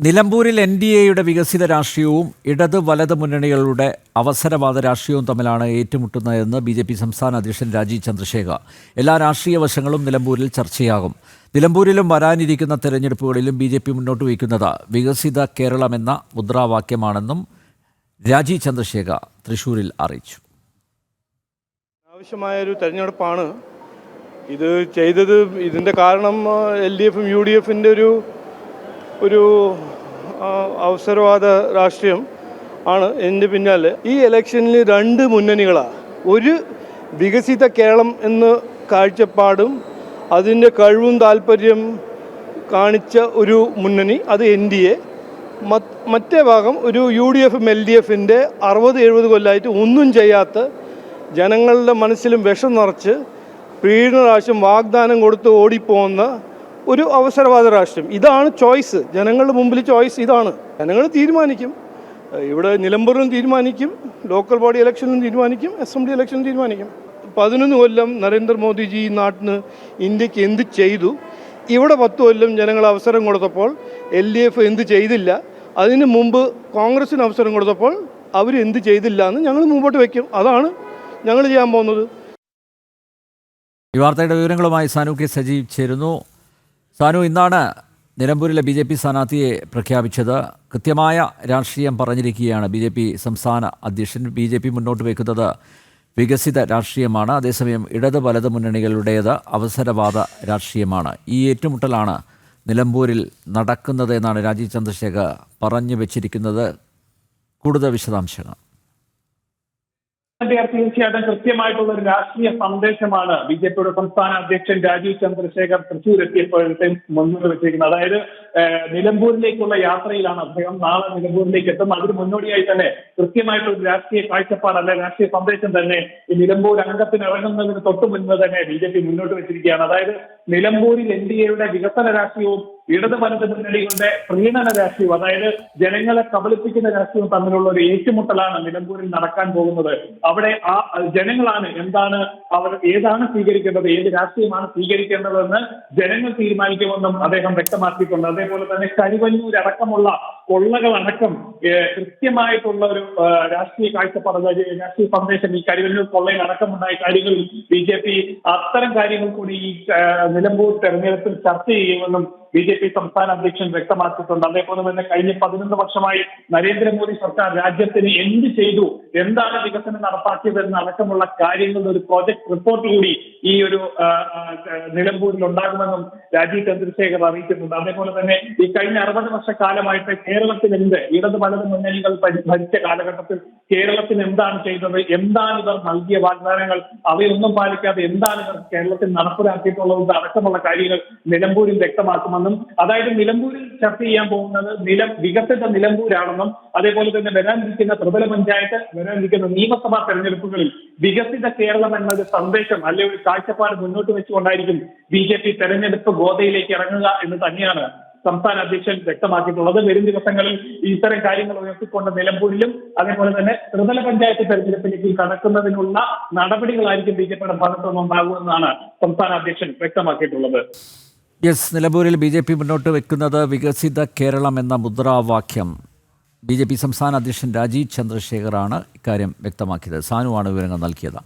നിലമ്പൂരിൽ N D എയുടെ വികസിത രാഷ്ട്രീയവും ഇടത് വലത് മുന്നണികളുടെ അവസരവാദ രാഷ്ട്രീയവും തമ്മിലാണ് ഏറ്റുമുട്ടുന്നതെന്ന് ബി ജെ പി സംസ്ഥാന അധ്യക്ഷൻ രാജീവ് ചന്ദ്രശേഖർ. എല്ലാ രാഷ്ട്രീയ വശങ്ങളും നിലമ്പൂരിൽ ചർച്ചയാകും. നിലമ്പൂരിലും വരാനിരിക്കുന്ന തെരഞ്ഞെടുപ്പുകളിലും ബി ജെ പി മുന്നോട്ട് വയ്ക്കുന്നത് വികസിത കേരളമെന്ന മുദ്രാവാക്യമാണെന്നും രാജീവ് ചന്ദ്രശേഖർ തൃശൂരിൽ അറിയിച്ചു. ആവശ്യമായ ഒരു തെരഞ്ഞെടുപ്പാണ്. ഇത് ചെയ്തത് ഇതിന്റെ കാരണം എൽ ഡി എഫും യു ഡി എഫിന്റെ ഒരു ഒരു അവസരവാദ രാഷ്ട്രീയം ആണ് എന്റെ പിന്നാലെ. ഈ ഇലക്ഷനിൽ രണ്ട് മുന്നണികളാണ് ഒരു വികസിത കേരളം എന്ന് കാഴ്ചപ്പാടും അതിന്റെ കഴിവും താല്പര്യം കാണിച്ച ഒരു മുന്നണി അത് എൻ ഡി എ. മറ്റേ ഭാഗം ഒരു യു ഡി എഫും എൽ ഡി എഫിന്റെ അറുപത് എഴുപത് കൊല്ലമായിട്ട് ഒന്നും ചെയ്യാത്ത ജനങ്ങളുടെ മനസ്സിലും വിഷം നിറച്ച് പ്രീണ പ്രാവശ്യം വാഗ്ദാനം കൊടുത്ത് ഓടിപ്പോകുന്ന ഒരു അവസരവാദ രാഷ്ട്രീയം ഇതാണ് ചോയ്സ് ജനങ്ങളുടെ മുമ്പിൽ ചോയ്സ് ഇതാണ്. ജനങ്ങൾ തീരുമാനിക്കും. ഇവിടെ നിലമ്പൂരിലും തീരുമാനിക്കും. ലോക്കൽ ബോഡി ഇലക്ഷനും തീരുമാനിക്കും. അസംബ്ലി ഇലക്ഷനും തീരുമാനിക്കും. പതിനൊന്ന് കൊല്ലം നരേന്ദ്രമോദിജി ഈ നാട്ടിന് ഇന്ത്യയ്ക്ക് എന്ത് ചെയ്തു? ഇവിടെ പത്ത് കൊല്ലം ജനങ്ങൾ അവസരം കൊടുത്തപ്പോൾ എൽ ഡി എഫ് എന്ത് ചെയ്തില്ല? അതിന് മുമ്പ് കോൺഗ്രസിന് അവസരം കൊടുത്തപ്പോൾ അവർ എന്ത് ചെയ്തില്ല എന്ന് ഞങ്ങൾ മുമ്പോട്ട് വയ്ക്കും അതാണ് ഞങ്ങൾ ചെയ്യാൻ പോകുന്നത്. ഈ വാർത്തയുടെ വിവരങ്ങളുമായി സാനു കെ സജീവ് ചേരുന്നു. സാനു ഇന്നാണ് നിലമ്പൂരിലെ ബി ജെ പി സ്ഥാനാർത്ഥിയെ പ്രഖ്യാപിച്ചത്. കൃത്യമായ രാഷ്ട്രീയം പറഞ്ഞിരിക്കുകയാണ് ബി ജെ പി സംസ്ഥാന അധ്യക്ഷൻ. ബി ജെ പി മുന്നോട്ട് വയ്ക്കുന്നത് വികസിത രാഷ്ട്രീയമാണ്. അതേസമയം ഇടത് വലത് മുന്നണികളുടേത് അവസരവാദ രാഷ്ട്രീയമാണ്. ഈ ഏറ്റുമുട്ടലാണ് നിലമ്പൂരിൽ നടക്കുന്നത് എന്നാണ് രാജീവ് ചന്ദ്രശേഖർ പറഞ്ഞു വെച്ചിരിക്കുന്നത്. കൂടുതൽ വിശദാംശങ്ങൾ. തീർച്ചയായിട്ടും കൃത്യമായിട്ടുള്ള ഒരു രാഷ്ട്രീയ സന്ദേശമാണ് ബി ജെ പിയുടെ സംസ്ഥാന അധ്യക്ഷൻ രാജീവ് ചന്ദ്രശേഖർ തൃശൂർ എത്തിയപ്പോഴത്തെ മുന്നോട്ട് വെച്ചിരിക്കുന്നത്. അതായത് നിലമ്പൂരിലേക്കുള്ള യാത്രയിലാണ് അദ്ദേഹം നാളെ നിലമ്പൂരിലേക്ക് എത്തും. അതിന് മുന്നോടിയായി തന്നെ കൃത്യമായിട്ടൊരു രാഷ്ട്രീയ കാഴ്ചപ്പാട് അല്ലെ രാഷ്ട്രീയ സന്ദേശം തന്നെ ഈ നിലമ്പൂർ അംഗത്തിന് ഇറങ്ങുന്നതിന് തൊട്ട് മുൻപ് തന്നെ ബി ജെ പി മുന്നോട്ട് വെച്ചിരിക്കുകയാണ്. അതായത് നിലമ്പൂരിൽ എൻ ഡി എയുടെ വികസന രാഷ്ട്രീയവും ഇടത് വലത് മുന്നണികളുടെ പ്രീണന രാഷ്ട്രീയം അതായത് ജനങ്ങളെ കബളിപ്പിക്കുന്ന രാഷ്ട്രീയം തമ്മിലുള്ള ഒരു ഏറ്റുമുട്ടലാണ് നിലമ്പൂരിൽ നടക്കാൻ പോകുന്നത്. അവിടെ ആ ജനങ്ങളാണ് എന്താണ് അവർ ഏതാണ് സ്വീകരിക്കേണ്ടത് ഏത് രാഷ്ട്രീയമാണ് സ്വീകരിക്കേണ്ടതെന്ന് ജനങ്ങൾ തീരുമാനിക്കുമെന്നും അദ്ദേഹം വ്യക്തമാക്കിയിട്ടുണ്ട്. അതേപോലെ തന്നെ കരിവന്നൂർ അടക്കമുള്ള കൊള്ളകളടക്കം കൃത്യമായിട്ടുള്ള ഒരു രാഷ്ട്രീയ കാഴ്ചപ്പാട് രാഷ്ട്രീയ സന്ദേശം ഈ കരിവന്നൂർ കൊള്ളയിൽ അടക്കമുണ്ടായ കാര്യങ്ങളിൽ ബി ജെ പി അത്തരം കാര്യങ്ങൾ കൂടി ഈ നിലമ്പൂർ തെരഞ്ഞെടുപ്പിൽ ചർച്ച ചെയ്യുമെന്നും ബി ജെ പി സംസ്ഥാന അധ്യക്ഷൻ വ്യക്തമാക്കിയിട്ടുണ്ട്. അതേപോലെ തന്നെ കഴിഞ്ഞ പതിനൊന്ന് വർഷമായി നരേന്ദ്രമോദി സർക്കാർ രാജ്യത്തിന് എന്ത് ചെയ്തു? എന്താണ് വികസനം നടപ്പാക്കിയതെന്ന് അടക്കമുള്ള കാര്യങ്ങളുടെ ഒരു പ്രോജക്ട് റിപ്പോർട്ട് കൂടി ഈ ഒരു നിലമ്പൂരിൽ ഉണ്ടാകുമെന്നും രാജീവ് ചന്ദ്രശേഖർ അറിയിച്ചിട്ടുണ്ട്. അതേപോലെ തന്നെ ഈ കഴിഞ്ഞ അറുപത് വർഷക്കാലമായിട്ട് കേരളത്തിൽ എന്ത് ഇടത് വലത് മുന്നണികൾ ഭരിച്ച കാലഘട്ടത്തിൽ കേരളത്തിന് എന്താണ് ചെയ്തത്? എന്താണ് ഇവർ നൽകിയ വാഗ്ദാനങ്ങൾ? അവയൊന്നും പാലിക്കാതെ എന്താണ് ഇവർ കേരളത്തിൽ നടപ്പിലാക്കിയിട്ടുള്ളത് അടക്കമുള്ള കാര്യങ്ങൾ നിലമ്പൂരിൽ വ്യക്തമാക്കുമെന്നും അതായത് നിലമ്പൂരിൽ ചർച്ച ചെയ്യാൻ പോകുന്നത് നില വികസിത നിലമ്പൂരാണെന്നും അതേപോലെ തന്നെ വരാനിരിക്കുന്ന പ്രബല പഞ്ചായത്ത് വരാനിരിക്കുന്ന നിയമസഭാ തെരഞ്ഞെടുപ്പുകളിൽ വികസിത കേരളം എന്നൊരു സന്ദേശം അല്ലെ ഒരു കാഴ്ചപ്പാട് മുന്നോട്ട് വെച്ചുകൊണ്ടായിരിക്കും ബി ജെ പി തെരഞ്ഞെടുപ്പ് ഗോതയിലേക്ക് ഇറങ്ങുക എന്ന് തന്നെയാണ് സംസ്ഥാന അധ്യക്ഷൻ വ്യക്തമാക്കിയിട്ടുള്ളത്. വരും ദിവസങ്ങളിൽ ഇത്തരം കാര്യങ്ങൾ ഉയർത്തിക്കൊണ്ട് നിലമ്പൂരിലും അതേപോലെ തന്നെ ത്രിതല പഞ്ചായത്ത് തെരഞ്ഞെടുപ്പിലേക്ക് കടക്കുന്നതിനുള്ള നടപടികളായിരിക്കും ബി ജെ പിയുടെ ഭാഗത്തുനിന്നുണ്ടാകുമെന്നാണ് സംസ്ഥാന അധ്യക്ഷൻ വ്യക്തമാക്കിയിട്ടുള്ളത്. യെസ് നിലമ്പൂരിൽ ബി ജെ പി മുന്നോട്ട് വെക്കുന്നത് വികസിത കേരളം എന്ന മുദ്രാവാക്യം. ബി ജെ പി സംസ്ഥാന അധ്യക്ഷൻ രാജീവ് ചന്ദ്രശേഖറാണ് ഇക്കാര്യം വ്യക്തമാക്കിയത്. സാനുവാണ് വിവരങ്ങൾ നൽകിയത്.